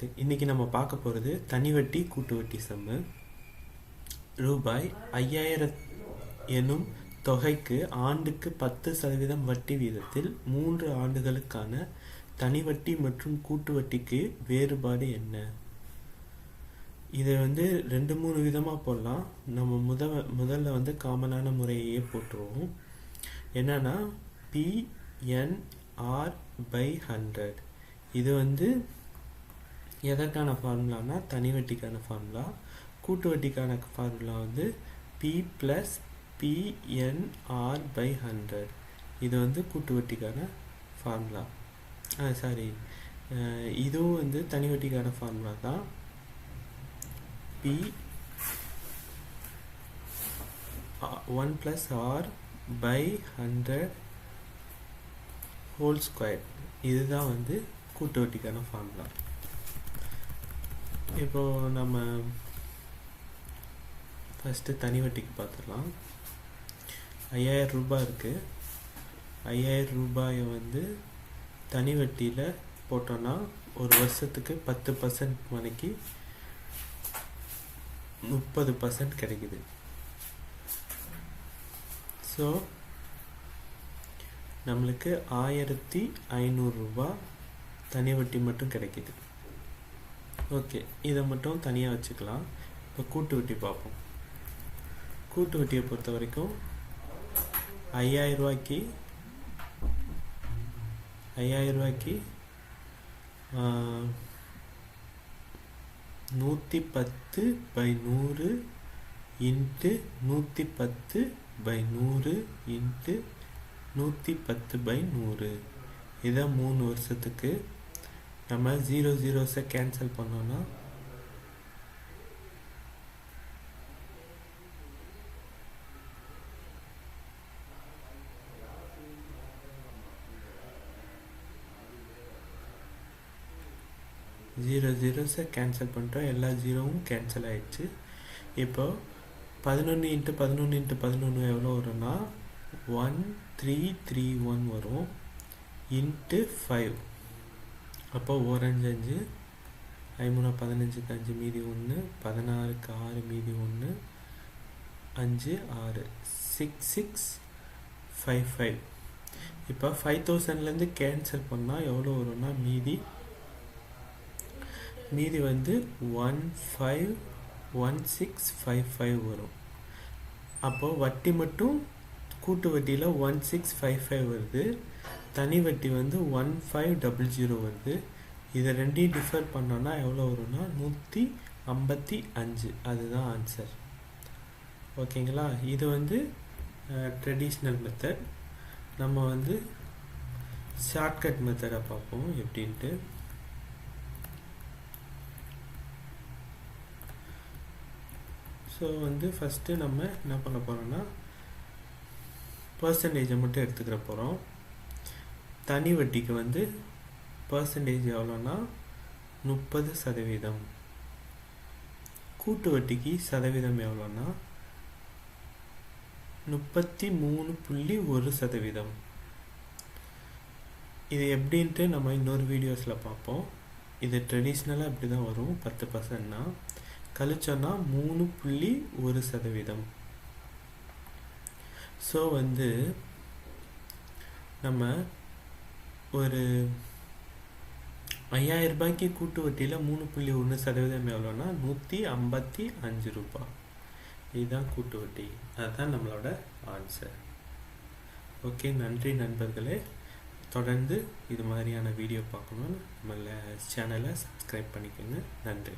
பத்து இன்னைக்கு நம்ம பார்க்க போகிறது தனி வட்டி கூட்டு வட்டி சம்மு. ரூபாய் ஐயாயிரம் எனும் தொகைக்கு ஆண்டுக்கு பத்து சதவீதம் வட்டி வீதத்தில் மூன்று ஆண்டுகளுக்கான தனி வட்டி மற்றும் கூட்டு வட்டிக்கு வேறுபாடு என்ன? இதை வந்து ரெண்டு மூணு விதமாக போடலாம். நம்ம முத முதல்ல வந்து காமனான முறையே போட்டுருவோம். என்னன்னா பிஎன்ஆர் பை ஹண்ட்ரட் இது வந்து எதற்கான ஃபார்முலானா தனி வட்டிக்கான ஃபார்முலா கூட்டு வட்டிக்கான ஃபார்முலா வந்து P plus PNR by hundred இது வந்து கூட்டு வட்டிக்கான ஃபார்முலா ஆ சாரி இதுவும் வந்து தனி வட்டிக்கான ஃபார்முலா தான். P one plus R by hundred whole square இதுதான் வந்து கூட்டு வட்டிக்கான ஃபார்முலா இப்போ நம்ம ஃபஸ்ட்டு தனி வட்டிக்கு பார்த்துடலாம் ஐயாயிரம் ரூபாய் இருக்குது ஐயாயிரம் ரூபாயை வந்து தனி வட்டியில் போட்டோன்னா ஒரு வருஷத்துக்கு பத்து பர்சன்ட் மணிக்கு முப்பது பர்சன்ட் கிடைக்குது. ஸோ நம்மளுக்கு ஆயிரத்தி ஐநூறுரூபா தனி வட்டி மட்டும் கிடைக்கிது. ஓகே இதை மட்டும் தனியாக வச்சுக்கலாம். இப்போ கூட்டு வட்டி பார்ப்போம். கூட்டு வட்டியை பொறுத்த வரைக்கும் ஐயாயிரம் ஐயாயிரூவாய்க்கு நூற்றி பத்து பை நூறு இன்ட்டு நூற்றி பத்து பை நூறு இன்ட்டு நூற்றி பத்து பை நூறு. இதான் மூணு வருஷத்துக்கு நம்ம ஜீரோ ஜீரோஸை கேன்சல் பண்ணோன்னா ஜீரோ ஜீரோஸை கேன்சல் பண்ணுறோம் எல்லா ஜீரோவும் கேன்சல் ஆகிடுச்சு இப்போ பதினொன்று இன்ட்டு பதினொன்று இன்ட்டு பதினொன்று எவ்வளோ வரும்னா? ஒன் த்ரீ த்ரீ ஒன் வரும். இன்ட்டு ஃபைவ் அப்போ ஓரஞ்சு அஞ்சு ஐமூணா பதினஞ்சுக்கு அஞ்சு மீதி ஒன்று பதினாறுக்கு ஆறு மீதி ஒன்று அஞ்சு ஆறு. சிக்ஸ் சிக்ஸ் ஃபைவ் ஃபைவ் இப்போ ஃபைவ் தௌசண்ட்லேருந்து கேன்சல் பண்ணால் எவ்வளோ வரும்னா மீதி? மீதி வந்து one five one six five five வரும். அப்போது வட்டி மட்டும் கூட்டு வட்டியில் ஒன் சிக்ஸ் ஃபைவ் ஃபைவ் வருது. தனி வட்டி வந்து ஒன் ஃபைவ் டபுள் ஜீரோ வருது. இதை ரெண்டையும் டிஃபர் பண்ணோன்னா எவ்வளோ வரும்னா நூற்றி ஐம்பத்தி அஞ்சு. அதுதான் ஆன்சர் ஓகேங்களா? இது வந்து ட்ரெடிஷ்னல் மெத்தட் நம்ம வந்து ஷார்ட்கட் மெத்தடை பார்ப்போம். எப்படின்ட்டு. ஸோ வந்து ஃபஸ்ட்டு நம்ம என்ன பண்ண போகிறோம்னா பர்சன்டேஜை மட்டும் எடுத்துக்கிற போகிறோம் தனி வட்டிக்கு வந்து பர்சன்டேஜ் எவ்வளோன்னா முப்பது சதவீதம். கூட்டு வட்டிக்கு சதவீதம் எவ்வளோன்னா முப்பத்தி மூணு புள்ளி ஒரு சதவீதம். இது எப்படின்ட்டு நம்ம இன்னொரு வீடியோஸில் பார்ப்போம். இது ட்ரெடிஷ்னலாக இப்படி தான் வரும் பத்து பர்சன்ட்னா கழிச்சோன்னா மூணு புள்ளி ஒரு சதவீதம். ஸோ வந்து நம்ம ஒரு ஐயாயிரம் ரூபாய்க்கு கூட்டு வட்டியில் மூணு புள்ளி ஒன்று சதவீதம் எவ்வளோன்னா நூற்றி ஐம்பத்தி அஞ்சு ரூபாய் இதுதான் கூட்டு வட்டி. அதுதான் நம்மளோட ஆன்சர் ஓகே நன்றி நண்பர்களே. தொடர்ந்து இது மாதிரியான வீடியோ பார்க்கணுன்னு நம்ம சேனலை சப்ஸ்கிரைப் பண்ணிக்கோங்க. நன்றி.